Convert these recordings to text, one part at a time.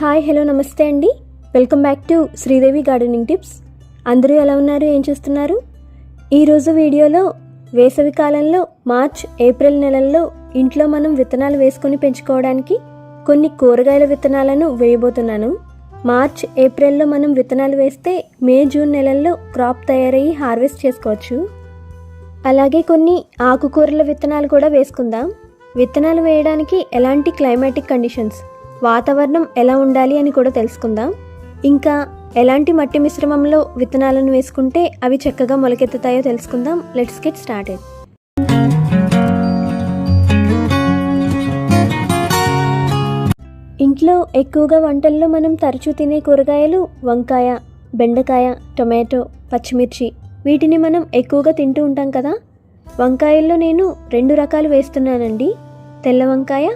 Hi hello నమస్తే అండి. Welcome back to Sridevi gardening tips. అందరూ ఎలా ఉన్నారు? ఏం చేస్తున్నారు? ఈరోజు వీడియోలో వేసవి కాలంలో మార్చ్ ఏప్రిల్ నెలల్లో ఇంట్లో మనం విత్తనాలు వేసుకొని పెంచుకోవడానికి కొన్ని కూరగాయల విత్తనాలను వేయబోతున్నాను. మార్చ్ ఏప్రిల్లో మనం విత్తనాలు వేస్తే మే జూన్ నెలల్లో క్రాప్ తయారయ్యి హార్వెస్ట్ చేసుకోవచ్చు. అలాగే కొన్ని ఆకుకూరల విత్తనాలు కూడా వేసుకుందాం. విత్తనాలు వేయడానికి ఎలాంటి క్లైమాటిక్ కండిషన్స్ వాతావరణం ఎలా ఉండాలి అని కూడా తెలుసుకుందాం. ఇంకా ఎలాంటి మట్టి మిశ్రమంలో విత్తనాలను వేసుకుంటే అవి చక్కగా మొలకెత్తుతాయో తెలుసుకుందాం. లెట్స్ గెట్ స్టార్టెడ్ ఇంట్లో ఎక్కువగా వంటల్లో మనం తరచూ తినే కూరగాయలు వంకాయ బెండకాయ టొమాటో పచ్చిమిర్చి. వీటిని మనం ఎక్కువగా తింటూ ఉంటాం కదా. వంకాయల్లో నేను రెండు రకాలు వేస్తున్నానండి. తెల్ల వంకాయ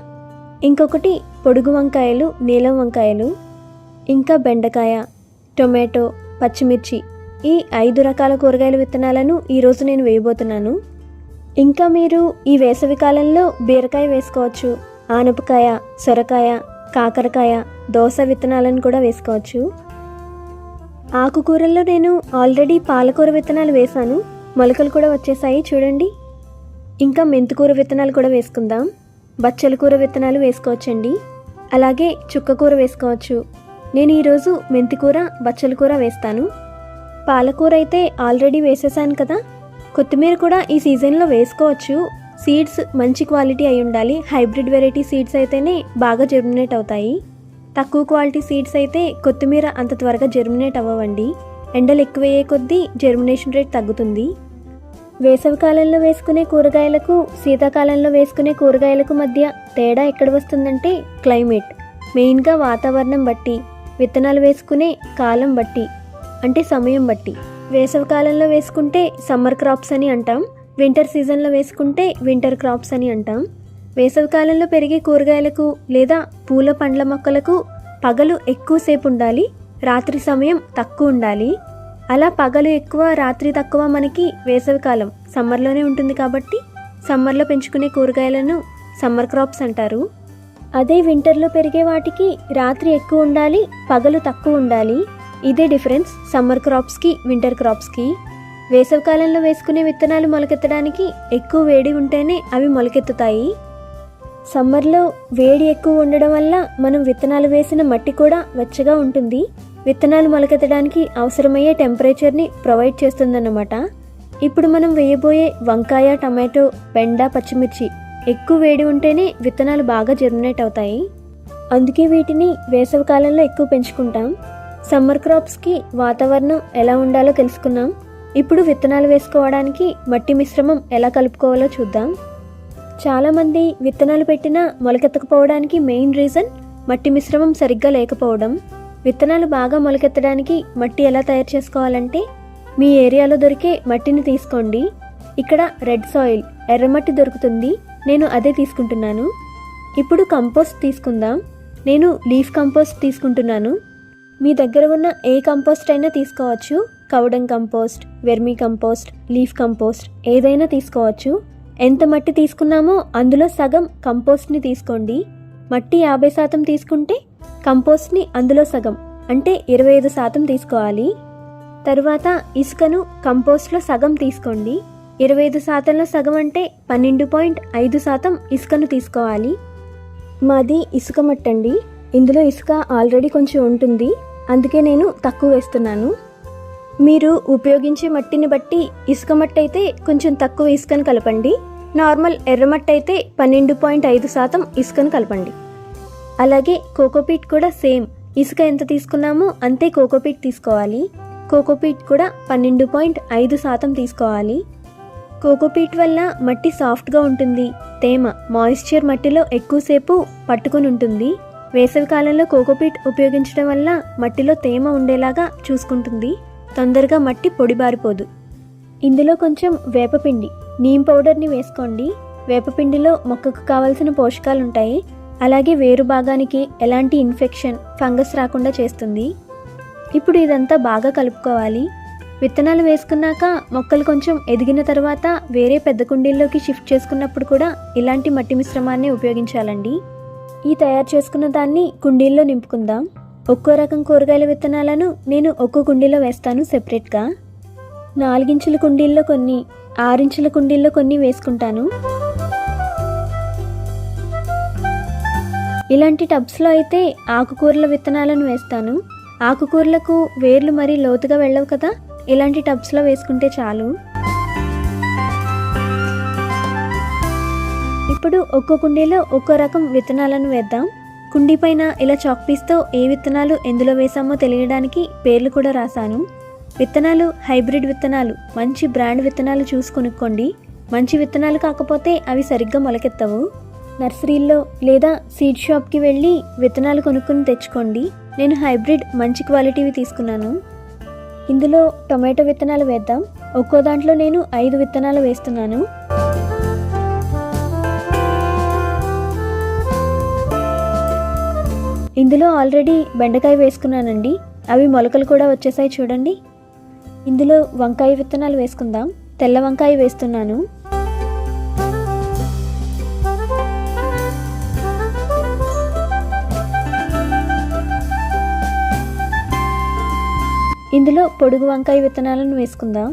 ఇంకొకటి పొడుగు వంకాయలు నీలం వంకాయలు ఇంకా బెండకాయ టొమాటో పచ్చిమిర్చి. ఈ ఐదు రకాల కూరగాయల విత్తనాలను ఈరోజు నేను వేయబోతున్నాను. ఇంకా మీరు ఈ వేసవి కాలంలో బీరకాయ వేసుకోవచ్చు ఆనపకాయ సొరకాయ కాకరకాయ దోస విత్తనాలను కూడా వేసుకోవచ్చు. ఆకుకూరల్లో నేను ఆల్రెడీ పాలకూర విత్తనాలు వేశాను. మొలకలు కూడా వచ్చేసాయి చూడండి. ఇంకా మెంతికూర విత్తనాలు కూడా వేసుకుందాం. బచ్చల కూర విత్తనాలు వేసుకోవచ్చండి. అలాగే చుక్కకూర వేసుకోవచ్చు. నేను ఈరోజు మెంతికూర బచ్చల కూర వేస్తాను. పాలకూర అయితే ఆల్రెడీ వేసేసాను కదా. కొత్తిమీర కూడా ఈ సీజన్లో వేసుకోవచ్చు. సీడ్స్ మంచి క్వాలిటీ అయి ఉండాలి. హైబ్రిడ్ వెరైటీ సీడ్స్ అయితేనే బాగా జర్మినేట్ అవుతాయి. తక్కువ క్వాలిటీ సీడ్స్ అయితే కొత్తిమీర అంత త్వరగా జెర్మినేట్ అవ్వవండి. ఎండలు ఎక్కువయ్యే కొద్దీ జర్మినేషన్ రేట్ తగ్గుతుంది. వేసవికాలంలో వేసుకునే కూరగాయలకు శీతాకాలంలో వేసుకునే కూరగాయలకు మధ్య తేడా ఎక్కడ వస్తుందంటే క్లైమేట్. మెయిన్గా వాతావరణం బట్టి విత్తనాలు వేసుకునే కాలం బట్టి అంటే సమయం బట్టి. వేసవికాలంలో వేసుకుంటే సమ్మర్ క్రాప్స్ అని అంటాం వింటర్ సీజన్లో వేసుకుంటే వింటర్ క్రాప్స్ అని అంటాం. వేసవికాలంలో పెరిగే కూరగాయలకు లేదా పూల పండ్ల మొక్కలకు పగలు ఎక్కువసేపు ఉండాలి రాత్రి సమయం తక్కువ ఉండాలి. అలా పగలు ఎక్కువ రాత్రి తక్కువ మనకి వేసవికాలం సమ్మర్లోనే ఉంటుంది కాబట్టి సమ్మర్లో పెంచుకునే కూరగాయలను సమ్మర్ క్రాప్స్ అంటారు. అదే వింటర్లో పెరిగే వాటికి రాత్రి ఎక్కువ ఉండాలి పగలు తక్కువ ఉండాలి. ఇదే డిఫరెన్స్ సమ్మర్ క్రాప్స్కి వింటర్ క్రాప్స్కి. వేసవికాలంలో వేసుకునే విత్తనాలు మొలకెత్తడానికి ఎక్కువ వేడి ఉంటేనే అవి మొలకెత్తుతాయి. సమ్మర్లో వేడి ఎక్కువ ఉండడం వల్ల మనం విత్తనాలు వేసిన మట్టి కూడా వెచ్చగా ఉంటుంది. విత్తనాలు మొలకెత్తడానికి అవసరమయ్యే టెంపరేచర్ని ప్రొవైడ్ చేస్తుందన్నమాట. ఇప్పుడు మనం వేయబోయే వంకాయ టమాటో బెండ పచ్చిమిర్చి ఎక్కువ వేడి ఉంటేనే విత్తనాలు బాగా జర్మినేట్ అవుతాయి. అందుకే వీటిని వేసవికాలంలో ఎక్కువ పెంచుకుంటాం. సమ్మర్ క్రాప్స్కి వాతావరణం ఎలా ఉండాలో తెలుసుకున్నాం ఇప్పుడు విత్తనాలు వేసుకోవడానికి మట్టి మిశ్రమం ఎలా కలుపుకోవాలో చూద్దాం. చాలామంది విత్తనాలు పెట్టినా మొలకెత్తకపోవడానికి మెయిన్ రీజన్ మట్టి మిశ్రమం సరిగ్గా లేకపోవడం. విత్తనాలు బాగా మొలకెత్తడానికి మట్టి ఎలా తయారు చేసుకోవాలంటే మీ ఏరియాలో దొరికే మట్టిని తీసుకోండి. ఇక్కడ రెడ్ సాయిల్ ఎర్రమట్టి దొరుకుతుంది. నేను అదే తీసుకుంటున్నాను. ఇప్పుడు కంపోస్ట్ తీసుకుందాం. నేను లీఫ్ కంపోస్ట్ తీసుకుంటున్నాను. మీ దగ్గర ఉన్న ఏ కంపోస్ట్ అయినా తీసుకోవచ్చు. కవడం compost vermicompost leaf compost ఏదైనా తీసుకోవచ్చు. ఎంత మట్టి తీసుకున్నామో అందులో సగం కంపోస్ట్ని తీసుకోండి. మట్టి యాభై శాతం తీసుకుంటే కంపోస్ట్ని అందులో సగం అంటే ఇరవై ఐదు శాతం తీసుకోవాలి. తరువాత ఇసుకను కంపోస్ట్లో సగం తీసుకోండి. ఇరవై ఐదు శాతంలో సగం అంటే పన్నెండు పాయింట్ ఐదు శాతం ఇసుకను తీసుకోవాలి. మాది ఇసుక మట్టండి. ఇందులో ఇసుక ఆల్రెడీ కొంచెం ఉంటుంది. అందుకే నేను తక్కువ వేస్తున్నాను. మీరు ఉపయోగించే మట్టిని బట్టి ఇసుక మట్టి అయితే కొంచెం తక్కువ ఇసుకను కలపండి. నార్మల్ ఎర్రమట్టి అయితే పన్నెండు పాయింట్ ఐదు శాతం ఇసుకను కలపండి. అలాగే కోకోపీట్ కూడా సేమ్. ఇసుక ఎంత తీసుకున్నామో అంతే కోకోపీట్ తీసుకోవాలి. కోకోపీట్ కూడా పన్నెండు పాయింట్ ఐదు శాతం తీసుకోవాలి. కోకోపీట్ వల్ల మట్టి సాఫ్ట్గా ఉంటుంది. తేమ మాయిశ్చర్ మట్టిలో ఎక్కువసేపు పట్టుకొని ఉంటుంది. వేసవి కాలంలో కోకోపీట్ ఉపయోగించడం వల్ల మట్టిలో తేమ ఉండేలాగా చూసుకుంటుంది. తొందరగా మట్టి పొడిబారిపోదు ఇందులో కొంచెం వేపపిండి నీమ్ పౌడర్ని వేసుకోండి. వేపపిండిలో మొక్కకు కావలసిన పోషకాలు ఉంటాయి అలాగే వేరు భాగానికి ఎలాంటి ఇన్ఫెక్షన్ ఫంగస్ రాకుండా చేస్తుంది. ఇప్పుడు ఇదంతా బాగా కలుపుకోవాలి. విత్తనాలు వేసుకున్నాక మొక్కలు కొంచెం ఎదిగిన తర్వాత వేరే పెద్ద కుండీల్లోకి షిఫ్ట్ చేసుకున్నప్పుడు కూడా ఇలాంటి మట్టి మిశ్రమాన్ని ఉపయోగించాలండి. ఈ తయారు చేసుకున్న దాన్ని కుండీల్లో నింపుకుందాం. ఒక్కో రకం కూరగాయల విత్తనాలను నేను ఒక్కో కుండీలో వేస్తాను సెపరేట్గా. నాలుగించుల కుండీల్లో కొన్ని ఆరించుల కుండీల్లో కొన్ని వేసుకుంటాను. ఇలాంటి టబ్స్లో అయితే ఆకుకూరల విత్తనాలను వేస్తాను. ఆకుకూరలకు వేర్లు మరీ లోతుగా వెళ్ళవు కదా? ఇలాంటి టబ్స్లో వేసుకుంటే చాలు. ఇప్పుడు ఒక్కో కుండీలో ఒక్కో రకం విత్తనాలను వేద్దాం. కుండీ పైన ఇలా చాక్ పీస్తో ఏ విత్తనాలు ఎందులో వేసామో తెలియడానికి పేర్లు కూడా రాశాను. విత్తనాలు హైబ్రిడ్ విత్తనాలు మంచి బ్రాండ్ విత్తనాలు చూసి కొనుక్కోండి. మంచి విత్తనాలు కాకపోతే అవి సరిగ్గా మొలకెత్తవు. నర్సరీల్లో లేదా సీడ్ షాప్కి వెళ్ళి విత్తనాలు కొనుక్కుని తెచ్చుకోండి. నేను హైబ్రిడ్ మంచి క్వాలిటీవి తీసుకున్నాను. ఇందులో టొమాటో విత్తనాలు వేద్దాం. ఒక్కో దాంట్లో నేను ఐదు విత్తనాలు వేస్తున్నాను. ఇందులో ఆల్రెడీ బెండకాయ వేసుకున్నానండి. అవి మొలకలు కూడా వచ్చేసాయి చూడండి. ఇందులో వంకాయ విత్తనాలు వేసుకుందాం. తెల్ల వంకాయ వేస్తున్నాను. ఇందులో పొడుగు వంకాయ విత్తనాలను వేసుకుందాం.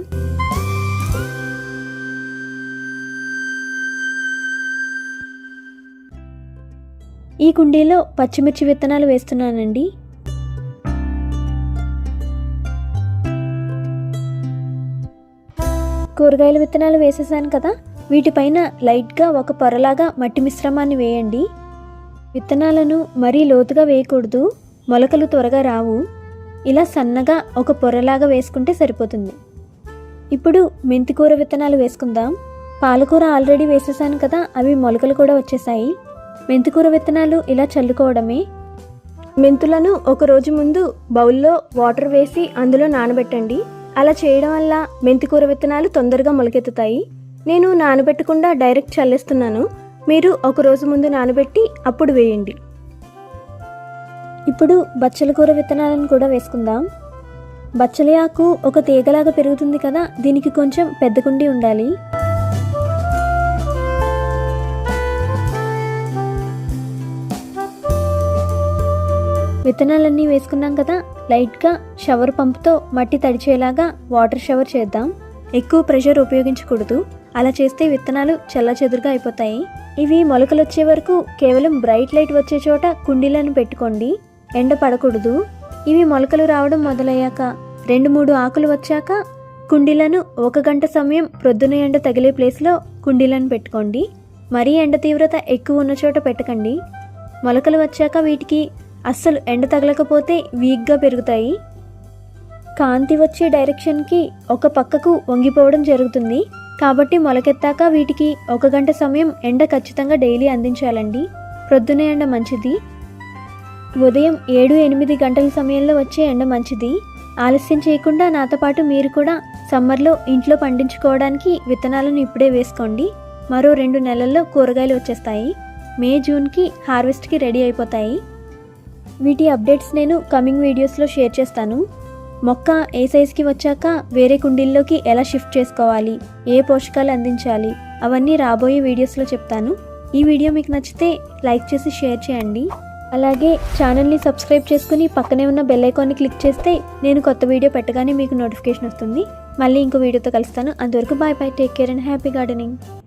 ఈ కుండీలో పచ్చిమిర్చి విత్తనాలు వేస్తున్నానండి. కూరగాయల విత్తనాలు వేసేసాను కదా వీటిపైన లైట్గా ఒక పొరలాగా మట్టి మిశ్రమాన్ని వేయండి. విత్తనాలను మరీ లోతుగా వేయకూడదు మొలకలు త్వరగా రావు. ఇలా సన్నగా ఒక పొరలాగా వేసుకుంటే సరిపోతుంది. ఇప్పుడు మెంతికూర విత్తనాలు వేసుకుందాం. పాలకూర ఆల్రెడీ వేసేసాను కదా అవి మొలకలు కూడా వచ్చేసాయి. మెంతికూర విత్తనాలు ఇలా చల్లుకోవడమే. మెంతులను ఒక రోజు ముందు బౌల్లో వాటర్ వేసి అందులో నానబెట్టండి. అలా చేయడం వల్ల మెంతికూర విత్తనాలు తొందరగా మొలకెత్తుతాయి. నేను నానబెట్టకుండా డైరెక్ట్ చల్లేస్తున్నాను. మీరు ఒక రోజు ముందు నానబెట్టి అప్పుడు వేయండి. ఇప్పుడు బచ్చల కూర విత్తనాలను కూడా వేసుకుందాం. బచ్చలి ఆకు ఒక తీగలాగా పెరుగుతుంది కదా దీనికి కొంచెం పెద్ద కుండి ఉండాలి. విత్తనాలన్నీ వేసుకున్నాం కదా లైట్గా షవర్ పంప్తో మట్టి తడిచేలాగా వాటర్ షవర్ చేద్దాం. ఎక్కువ ప్రెషర్ ఉపయోగించకూడదు. అలా చేస్తే విత్తనాలు చెల్లాచెదురుగా అయిపోతాయి. ఇవి మొలకలు వచ్చే వరకు కేవలం బ్రైట్ లైట్ వచ్చే చోట కుండీలను పెట్టుకోండి. ఎండ పడకూడదు. ఇవి మొలకలు రావడం మొదలయ్యాక రెండు మూడు ఆకులు వచ్చాక కుండీలను ఒక గంట సమయం ప్రొద్దున ఎండ తగిలే ప్లేస్లో కుండీలను పెట్టుకోండి. మరీ ఎండ తీవ్రత ఎక్కువ ఉన్న చోట పెట్టకండి. మొలకలు వచ్చాక వీటికి అస్సలు ఎండ తగలకపోతే వీక్గా పెరుగుతాయి. కాంతి వచ్చే డైరెక్షన్కి ఒక పక్కకు వంగిపోవడం జరుగుతుంది. కాబట్టి మొలకెత్తాక వీటికి ఒక గంట సమయం ఎండ ఖచ్చితంగా డైలీ అందించాలండి. ప్రొద్దున ఎండ మంచిది. ఉదయం ఏడు ఎనిమిది గంటల సమయంలో వచ్చే ఎండ మంచిది. ఆలస్యం చేయకుండా నాతో పాటు మీరు కూడా సమ్మర్లో ఇంట్లో పండించుకోవడానికి విత్తనాలను ఇప్పుడే వేసుకోండి. మరో రెండు నెలల్లో కూరగాయలు వచ్చేస్తాయి. మే జూన్కి హార్వెస్ట్కి రెడీ అయిపోతాయి. వీటి అప్డేట్స్ నేను కమింగ్ వీడియోస్లో షేర్ చేస్తాను. మొక్క ఏ సైజుకి వచ్చాక వేరే కుండీల్లోకి ఎలా షిఫ్ట్ చేసుకోవాలి? ఏ పోషకాలు అందించాలి? అవన్నీ రాబోయే వీడియోస్లో చెప్తాను. ఈ వీడియో మీకు నచ్చితే లైక్ చేసి షేర్ చేయండి. అలాగే ఛానల్ని సబ్స్క్రైబ్ చేసుకుని పక్కనే ఉన్న బెల్ ఐకాన్ని క్లిక్ చేస్తే నేను కొత్త వీడియో పెట్టగానే మీకు నోటిఫికేషన్ వస్తుంది. మళ్ళీ ఇంకో వీడియోతో కలుస్తాను. అంతవరకు bye bye take care and happy gardening